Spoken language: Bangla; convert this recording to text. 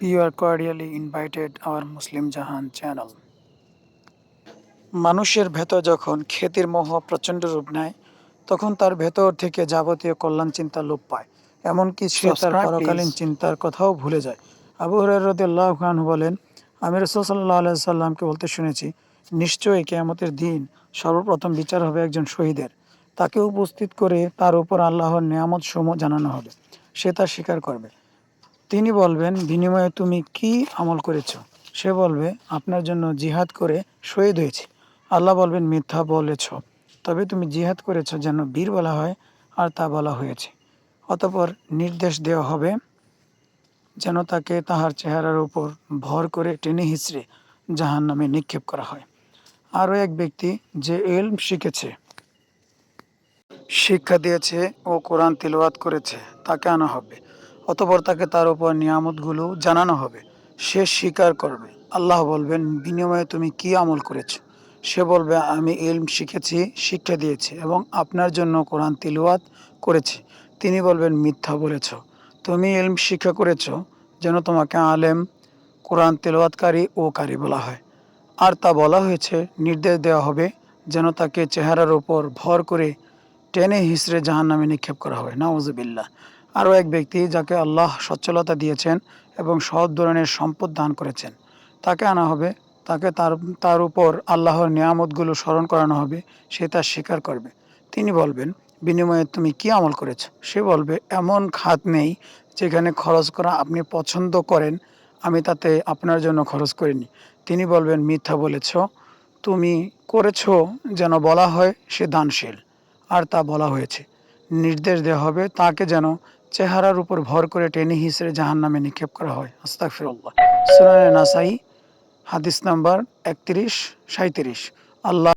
You are cordially invited our Muslim Jahan channel. মানুষের ভেতর যখন খ্যাতির মোহ প্রচণ্ড রূপ নেয় তখন তার ভেতর থেকে যাবতীয় কল্যাণ চিন্তা লোপ পায়। এমনকি সে তার পরকালীন চিন্তার কথাও ভুলে যায়। আবু হরাইরাদিয়াল্লাহু আনহু বলেন আমি রসুল সাল্লাহ আলাইহি সাল্লামকে বলতে শুনেছি নিশ্চয়ই কেয়ামতের দিন সর্বপ্রথম বিচার হবে একজন শহীদের। তাকে উপস্থিত করে তার উপর আল্লাহর নিয়ামত সমূহ জানানো হবে। সে তা স্বীকার করবে। তিনি বলবেন, বিনিময়ে তুমি কি আমল করেছ? সে বলবে, আপনার জন্য জিহাদ করে শহীদ হয়েছি। আল্লাহ বলবেন, মিথ্যা বলেছ, তবে তুমি জিহাদ করেছ যেন বীর বলা হয় আর তা বলা হয়েছে। অতপর নির্দেশ দেওয়া হবে যেন তাকে তাহার চেহারার উপর ভর করে টেনে হিচড়ে জাহান নামে নিক্ষেপ করা হয়। আরও এক ব্যক্তি যে এলম শিখেছে, শিক্ষা দিয়েছে ও কোরআন তিলওয়াত করেছে, তাকে আনা হবে। অতপর তাকে তার উপর নিয়ামতগুলো জানানো হবে। সে স্বীকার করবে। আল্লাহ বলবেন, বিনিময়ে তুমি কি আমল করেছ? সে বলবে, আমি ইলম শিখেছি, শিক্ষা দিয়েছি এবং আপনার জন্য কোরআন তিলওয়াত করেছি। তিনি বলবেন, মিথ্যা বলেছ। তুমি ইলম শিক্ষা করেছ যেন তোমাকে আলেম, কোরআন তেলাওয়াতকারী ও কারি বলা হয়। আর তা বলা হয়েছে, নির্দেশ দেওয়া হবে যেন তাকে চেহারার উপর ভর করে টেনে হিসড়ে জাহান নামে নিক্ষেপ করা হয়। নাউজুবিল্লাহ। আরও এক ব্যক্তি যাকে আল্লাহ সচ্ছলতা দিয়েছেন এবং সৎ ধরনের সম্পদ দান করেছেন। তাকে আনা হবে, তাকে তার তার উপর আল্লাহর নিয়ামতগুলো স্মরণ করানো হবে, সে তা স্বীকার করবে। তিনি বলবেন, বিনিময়ে তুমি কি আমল করেছ? সে বলবে, এমন খাত নেই যেখানে খরচ করা আপনি পছন্দ করেন, আমি তাতে আপনার জন্য খরচ করিনি। তিনি বলবেন, মিথ্যা বলেছ, তুমি করেছ যেন বলা হয় সে দানশীল, আর তা বলা হয়েছে। নির্দেশ দেওয়া হবে তাকে যেন চেহারার উপর ভর করে টেনে হিসেবে জাহান নামে নিক্ষেপ করা হয়। আস্তাক ফিরল্লাহ সুনানে নাসাই, হাদিস নাম্বার একত্রিশ সাঁত্রিশ আল্লাহ